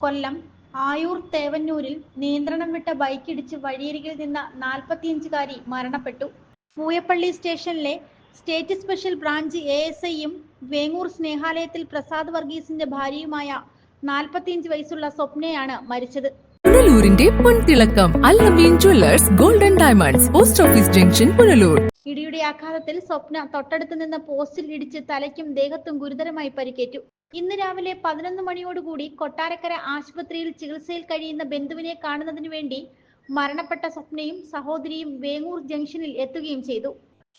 കൊല്ലം ആയൂർ തേവന്നൂരിൽ നിയന്ത്രണം വിട്ട ബൈക്കിടിച്ച് വഴിയരികിൽ നിന്ന നാൽപ്പത്തിയഞ്ചുകാരി മരണപ്പെട്ടു. പൂയപ്പള്ളി സ്റ്റേഷനിലെ state special branch A S ഐയും വേങ്ങൂർ സ്നേഹാലയത്തിൽ പ്രസാദ് വർഗീസിന്റെ ഭാര്യയുമായ നാൽപ്പത്തിയഞ്ച് വയസ്സുള്ള സ്വപ്നയാണ് മരിച്ചത്. പുനലൂരിന്റെ പൊൻതിളക്കം Allameen jewellers golden diamonds post office junction Punalur. ഇടിയുടെ ആഘാതത്തിൽ സ്വപ്ന തൊട്ടടുത്ത് നിന്ന പോസ്റ്റിൽ ഇടിച്ച് തലയ്ക്കും ദേഹത്തും ഗുരുതരമായി പരിക്കേറ്റു. ഇന്ന് രാവിലെ പതിനൊന്ന് മണിയോടുകൂടി കൊട്ടാരക്കര ആശുപത്രിയിൽ ചികിത്സയിൽ കഴിയുന്ന ബന്ധുവിനെ കാണുന്നതിന് വേണ്ടി മരണപ്പെട്ട സ്വപ്നയും സഹോദരിയും വേങ്ങൂർ ജംഗ്ഷനിൽ എത്തുകയും ചെയ്തു.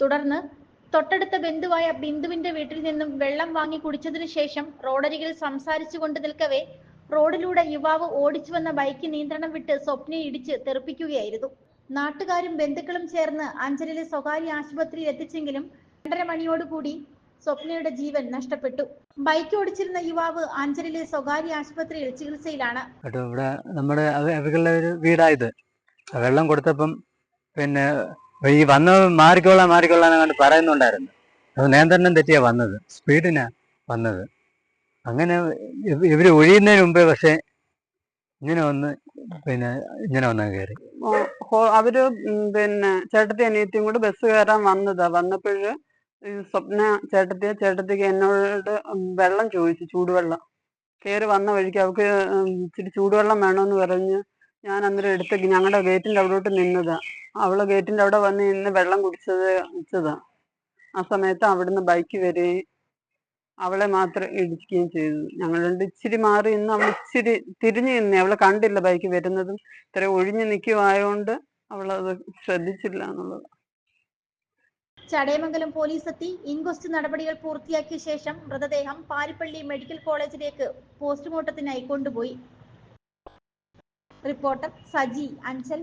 തുടർന്ന് തൊട്ടടുത്ത ബന്ധുവായ ബിന്ദുവിന്റെ വീട്ടിൽ നിന്നും വെള്ളം വാങ്ങി കുടിച്ചതിനു ശേഷം റോഡരികിൽ സംസാരിച്ചു കൊണ്ട് നിൽക്കവേ റോഡിലൂടെ യുവാവ് ഓടിച്ചു വന്ന ബൈക്ക് നിയന്ത്രണം വിട്ട് സ്വപ്നയെ ഇടിച്ച് തെറിപ്പിക്കുകയായിരുന്നു. നാട്ടുകാരും ബന്ധുക്കളും ചേർന്ന് അഞ്ചലിലെ സ്വകാര്യ ആശുപത്രിയിൽ എത്തിച്ചെങ്കിലും രണ്ടര മണിയോടുകൂടി സ്വപ്നയുടെ ജീവൻ നഷ്ടപ്പെട്ടു. ബൈക്ക് ഓടിച്ചിരുന്ന യുവാവ് അഞ്ചലിലെ സ്വകാര്യ ആശുപത്രിയിൽ ചികിത്സയിലാണ്. കേട്ടോ ഇവിടെ നമ്മുടെ അവ- അവരുടെ ഒരു വീടായത് വെള്ളം കൊടുത്തപ്പം പിന്നെ ഈ വന്ന് മാറിക്കൊള്ളാൻ മാറിക്കൊള്ളാൻ കണ്ട് പറയുന്നുണ്ടായിരുന്നു. അത് നിയന്ത്രണം തെറ്റിയാ വന്നത്. സ്പീഡിനാ വന്നത്. അങ്ങനെ ഇവർ ഒഴിയുന്നതിന് മുമ്പേ പക്ഷെ ഇങ്ങനെ വന്ന് പിന്നെ ഇങ്ങനെ ഒന്ന് കയറി. അവർ പിന്നെ ചേട്ടത്തി അനിയത്തിയും കൂടെ ബസ് കയറാൻ വന്നതാ. വന്നപ്പോഴ് സ്വപ്ന ചേട്ടത്തിയ ചേട്ടത്തിക്ക് എന്നോട് വെള്ളം ചോദിച്ചു ചൂടുവെള്ളം. കയറി വന്ന വഴിക്ക് അവൾക്ക് ഇച്ചിരി ചൂടുവെള്ളം വേണമെന്ന് പറഞ്ഞ് ഞാൻ അന്നേരം എടുത്ത് ഞങ്ങളുടെ ഗേറ്റിന്റെ അവിടോട്ട് നിന്നതാ. അവൾ ഗേറ്റിന്റെ അവിടെ വന്ന് നിന്ന് വെള്ളം കുടിച്ചത് വെച്ചതാ ആ സമയത്ത് അവിടുന്ന് ബൈക്ക് വരികയും അവളെ മാത്രം ഇടിക്കുകയും ചെയ്തു. ഞങ്ങൾ ഇച്ചിരി മാറി നിന്ന് അവൾ ഇച്ചിരി തിരിഞ്ഞു നിന്നേ അവളെ കണ്ടില്ല ബൈക്ക് വരുന്നതും. ഇത്ര ഒഴിഞ്ഞു നിൽക്കുവായോണ്ട് അവളത് ശ്രദ്ധിച്ചില്ല എന്നുള്ളത്. ചടയമംഗലം പോലീസ് എത്തി ഇൻക്വസ്റ്റ് നടപടികൾ പൂർത്തിയാക്കിയ ശേഷം മൃതദേഹം പാരിപ്പള്ളി മെഡിക്കൽ കോളേജിലേക്ക് പോസ്റ്റ്മോർട്ടത്തിനായി കൊണ്ടുപോയി. റിപ്പോർട്ടർ സജി അഞ്ചൽ.